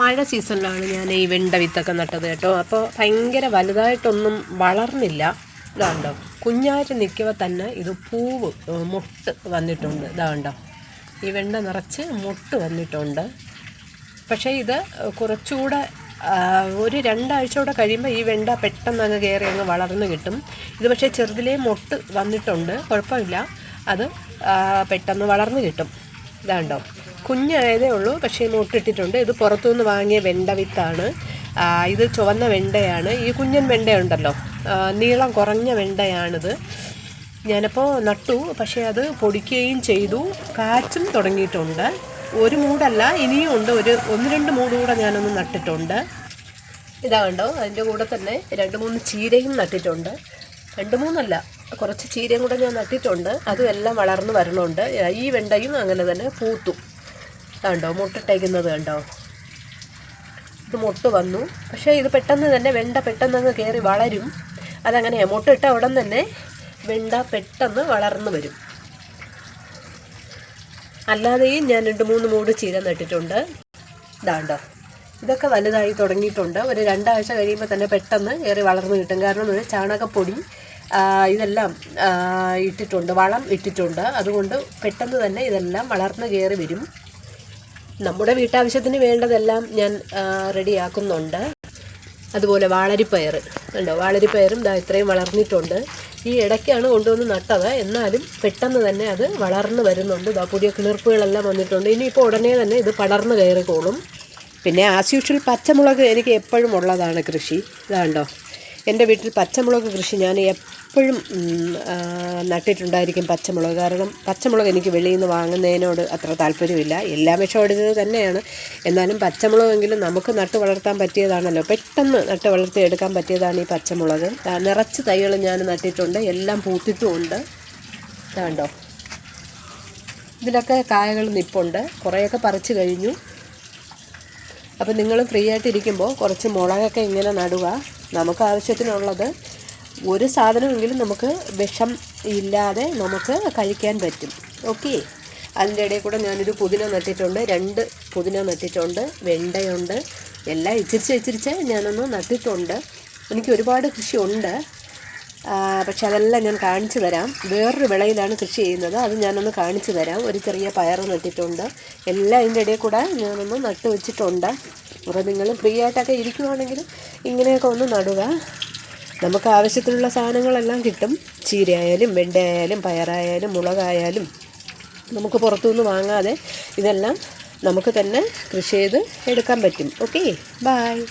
മഴ സീസണിലാണ് ഞാൻ ഈ വെണ്ട വിത്തൊക്കെ നട്ടത് കേട്ടോ. അപ്പോൾ ഭയങ്കര വലുതായിട്ടൊന്നും വളർന്നില്ല. ഇതാണ്ടോ കുഞ്ഞായിട്ട് നിൽക്കുമ്പോൾ തന്നെ ഇത് പൂവ് മുട്ട് വന്നിട്ടുണ്ട്. ഇതാണ്ടോ ഈ വെണ്ട നിറച്ച് മുട്ട് വന്നിട്ടുണ്ട്. പക്ഷേ ഇത് കുറച്ചുകൂടെ ഒരു രണ്ടാഴ്ച കൂടെ കഴിയുമ്പോൾ ഈ വെണ്ട പെട്ടെന്ന് അങ്ങ് കയറി അങ്ങ് വളർന്നു കിട്ടും. ഇത് പക്ഷേ ചെറുതിലേ മുട്ട് വന്നിട്ടുണ്ട്. കുഴപ്പമില്ല. അത് പെട്ടെന്ന് വളർന്നു കിട്ടും. ഇതാണ്ടോ കുഞ്ഞായതേ ഉള്ളൂ. പക്ഷേ മുട്ടിട്ടിട്ടുണ്ട്. ഇത് പുറത്തുനിന്ന് വാങ്ങിയ വെണ്ട വിത്താണ്. ഇത് ചുവന്ന വെണ്ടയാണ്. ഈ കുഞ്ഞൻ വെണ്ടയുണ്ടല്ലോ. നീളം കുറഞ്ഞ വെണ്ടയാണിത്. ഞാനപ്പോൾ നട്ടു. പക്ഷേ അത് പൊടിക്കുകയും ചെയ്തു. കാച്ചും തുടങ്ങിയിട്ടുണ്ട്. ഒരു മൂടല്ല ഇനിയും ഉണ്ട്. ഒരു ഒന്ന് രണ്ട് മൂട് കൂടെ ഞാനൊന്ന് നട്ടിട്ടുണ്ട്. ഇതാ കണ്ടോ? അതിന്റെ കൂടെ തന്നെ രണ്ട് മൂന്ന് ചീരയും നട്ടിട്ടുണ്ട്. രണ്ട് മൂന്നല്ല കുറച്ച് ചീരയും കൂടെ ഞാൻ നട്ടിട്ടുണ്ട്. അതും എല്ലാം വളർന്ന് വരണുണ്ട്. ഈ വെണ്ടയും അങ്ങനെ തന്നെ പൂത്തു. കണ്ടോ മുട്ടിട്ടേക്കുന്നത് കണ്ടോ? ഇത് മുട്ട് വന്നു. പക്ഷേ ഇത് പെട്ടെന്ന് തന്നെ വെണ്ട പെട്ടെന്ന് അങ്ങ് കയറി വളരും. അതങ്ങനെയാണ് മുട്ടിട്ട ഉടൻ തന്നെ വെണ്ട പെട്ടെന്ന് വളർന്നു വരും. അല്ലാതെയും ഞാൻ രണ്ട് മൂന്ന് മൂട് ചീര നട്ടിട്ടുണ്ട്. ഇതാണ്ടോ ഇതൊക്കെ വലുതായി തുടങ്ങിയിട്ടുണ്ട്. ഒരു രണ്ടാഴ്ച കഴിയുമ്പോൾ തന്നെ പെട്ടെന്ന് കയറി വളർന്നു കിട്ടും. കാരണം ഒരു ചാണകപ്പൊടി ഇതെല്ലാം ഇട്ടിട്ടുണ്ട് വളം ഇട്ടിട്ടുണ്ട്. അതുകൊണ്ട് പെട്ടെന്ന് തന്നെ ഇതെല്ലാം വളർന്ന് കയറി വരും. നമ്മുടെ വീട്ടാവശ്യത്തിന് വേണ്ടതെല്ലാം ഞാൻ റെഡിയാക്കുന്നുണ്ട്. അതുപോലെ വാളരിപ്പയർ കണ്ടോ? വാളരിപ്പയറും ഇതാ ഇത്രയും വളർന്നിട്ടുണ്ട്. ഈ ഇടയ്ക്കാണ് കൊണ്ടുവന്ന് നട്ടത്. എന്നാലും പെട്ടെന്ന് തന്നെ അത് വളർന്നു വരുന്നുണ്ട്. ദാ പുതിയ കിളിർപ്പുകളെല്ലാം വന്നിട്ടുണ്ട്. ഇനിയിപ്പോൾ ഉടനെ തന്നെ ഇത് പടർന്നു കയറിക്കോളും. പിന്നെ ആസ് യൂഷ്വൽ പച്ചമുളക് എനിക്ക് എപ്പോഴും ഉള്ളതാണ് കൃഷി. ഇതാണ്ടോ? എന്റെ വീട്ടിൽ പച്ചമുളക് കൃഷി ഞാൻ എപ്പോഴും നട്ടിട്ടുണ്ടായിരിക്കും പച്ചമുളക്. കാരണം പച്ചമുളക് എനിക്ക് വെളിയിൽ നിന്ന് വാങ്ങുന്നതിനോട് അത്ര താല്പര്യമില്ല. എല്ലാം വിഷം അടിച്ചത് തന്നെയാണ്. എന്നാലും പച്ചമുളകെങ്കിലും നമുക്ക് നട്ട് വളർത്താൻ പറ്റിയതാണല്ലോ. പെട്ടെന്ന് നട്ട് വളർത്തിയെടുക്കാൻ പറ്റിയതാണ് ഈ പച്ചമുളക്. നിറച്ച് തൈകൾ ഞാൻ നട്ടിട്ടുണ്ട്. എല്ലാം പൂത്തിട്ടുമുണ്ട്. ഇതാണ്ടോ ഇതിലൊക്കെ കായകൾ നിപ്പുണ്ട്. കുറേയൊക്കെ പറിച്ചു കഴിഞ്ഞു. അപ്പോൾ നിങ്ങൾ ഫ്രീ ആയിട്ടിരിക്കുമ്പോൾ കുറച്ച് മുളകൊക്കെ ഇങ്ങനെ നടുക. നമുക്ക് ആവശ്യത്തിനുള്ളത് ഒരു സാധനമെങ്കിലും നമുക്ക് വിഷം ഇല്ലാതെ നമുക്ക് കഴിക്കാൻ പറ്റും. ഓക്കെ അതിന്റെ ഇടയിൽ കൂടെ ഞാനൊരു പുതിന നട്ടിട്ടുണ്ട്. രണ്ട് പുതിന നട്ടിട്ടുണ്ട്. വെണ്ടയുണ്ട്. എല്ലാം ഇച്ചിരിച്ച് ഇച്ചിരിച്ച് ഞാനൊന്ന് നട്ടിട്ടുണ്ട്. എനിക്ക് ഒരുപാട് കൃഷിയുണ്ട്. പക്ഷെ അതെല്ലാം ഞാൻ കാണിച്ചു തരാം. വേറൊരു വിളയിലാണ് കൃഷി ചെയ്യുന്നത്. അത് ഞാനൊന്ന് കാണിച്ചു തരാം. ഒരു ചെറിയ പയർ നട്ടിട്ടുണ്ട്. എല്ലാം അതിന്റെ ഇടയിൽ കൂടെ ഞാനൊന്ന് നട്ട് വെച്ചിട്ടുണ്ട് അപ്പോൾ നിങ്ങൾ ഫ്രീ ആയിട്ടൊക്കെ ഇരിക്കുവാണെങ്കിൽ ഇങ്ങനെയൊക്കെ ഒന്ന് നടുക. നമുക്ക് ആവശ്യത്തിനുള്ള സാധനങ്ങളെല്ലാം കിട്ടും. ചീരയായാലും വെണ്ടയായാലും പയറായാലും മുളകായാലും നമുക്ക് പുറത്തുനിന്ന് വാങ്ങാതെ ഇതെല്ലാം നമുക്ക് തന്നെ കൃഷി ചെയ്ത് എടുക്കാൻ പറ്റും. ഓക്കെ? ബായ്